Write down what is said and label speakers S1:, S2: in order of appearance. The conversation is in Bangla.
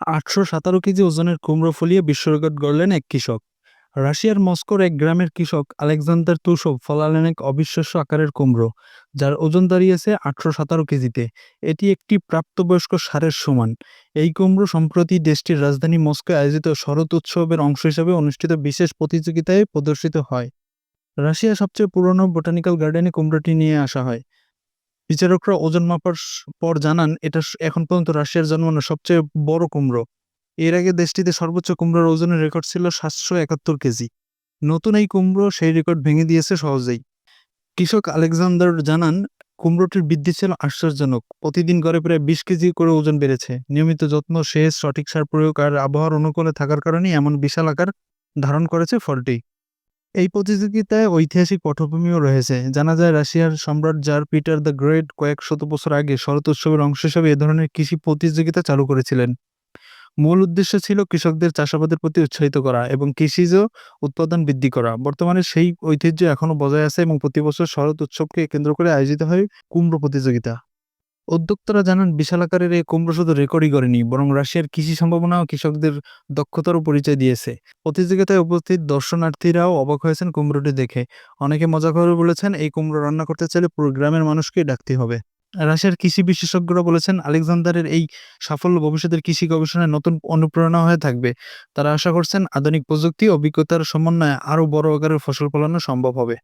S1: আটশো সতেরো কেজি ওজনের কুমড়ো ফলিয়ে বিশ্ব রেকর্ড গড়লেন এক কৃষক। রাশিয়ার মস্কোর এক গ্রামের কৃষক আলেকজান্ডার তুসব ফলালেন এক অবিশ্বাস্য আকারের কুমড়ো, যার ওজন দাঁড়িয়েছে আটশো সতেরো কেজিতে। এটি একটি প্রাপ্তবয়স্ক সারের সমান। এই কুমড়ো সম্প্রতি দেশটির রাজধানী মস্কোয় আয়োজিত শরৎ উৎসবের অংশ হিসেবে অনুষ্ঠিত বিশেষ প্রতিযোগিতায় প্রদর্শিত হয়। রাশিয়ার সবচেয়ে পুরনো বোটানিক্যাল গার্ডেনে কুমড়োটি নিয়ে আসা হয়। বিচারকরা ওজন মাপার পর জানান, এটা এখন পর্যন্ত রাশিয়ার জন্মানো সবচেয়ে বড় কুমড়ো। এর আগে দেশটিতে সর্বোচ্চ কুমড়োর ওজনের রেকর্ড ছিল সাতশো একাত্তর কেজি। নতুন এই কুমড়ো সেই রেকর্ড ভেঙে দিয়েছে সহজেই। কৃষক আলেকজান্ডার জানান, কুমড়োটির বৃদ্ধি ছিল আশ্চর্যজনক। প্রতিদিন গড়ে প্রায় বিশ কেজি করে ওজন বেড়েছে। নিয়মিত যত্ন, সেচ, সঠিক সার প্রয়োগ আর আবহাওয়ার অনুকূলে থাকার কারণে এমন বিশাল আকার ধারণ করেছে ফলটি। এই প্রতিযোগিতায় ঐতিহাসিক পটভূমিও রয়েছে। জানা যায়, রাশিয়ার সম্রাট জার পিটার দ্য গ্রেট কয়েক শত বছর আগে শরৎ উৎসবের অংশ হিসেবে এ ধরনের কৃষি প্রতিযোগিতা চালু করেছিলেন। মূল উদ্দেশ্য ছিল কৃষকদের চাষাবাদের প্রতি উৎসাহিত করা এবং কৃষিজ উৎপাদন বৃদ্ধি করা। বর্তমানে সেই ঐতিহ্য এখনও বজায় আছে এবং প্রতি বছর শরৎ উৎসবকে কেন্দ্র করে আয়োজিত হয় কুমড়ো প্রতিযোগিতা। উদ্যোক্তারা জানান, বিশাল আকারের এই কুমড়ো শুধু রেকর্ডই করেনি, বরং রাশিয়ার কৃষি সম্ভাবনা ও কৃষকদের দক্ষতারও পরিচয় দিয়েছে। প্রতিযোগিতায় উপস্থিত দর্শনার্থীরাও অবাক হয়েছেন কুমড়োটি দেখে। অনেকে মজা করে বলেছেন, এই কুমড়ো রান্না করতে চাইলে পুরো গ্রামের মানুষকেই ডাকতে হবে। রাশিয়ার কৃষি বিশেষজ্ঞরা বলেছেন আলেকজান্ডারের এই সাফল্য ভবিষ্যতের কৃষি গবেষণায় নতুন অনুপ্রেরণা হয়ে থাকবে। তারা আশা করছেন, আধুনিক প্রযুক্তি, অভিজ্ঞতার সমন্বয়ে আরও বড় আকারের ফসল ফলানো সম্ভব হবে।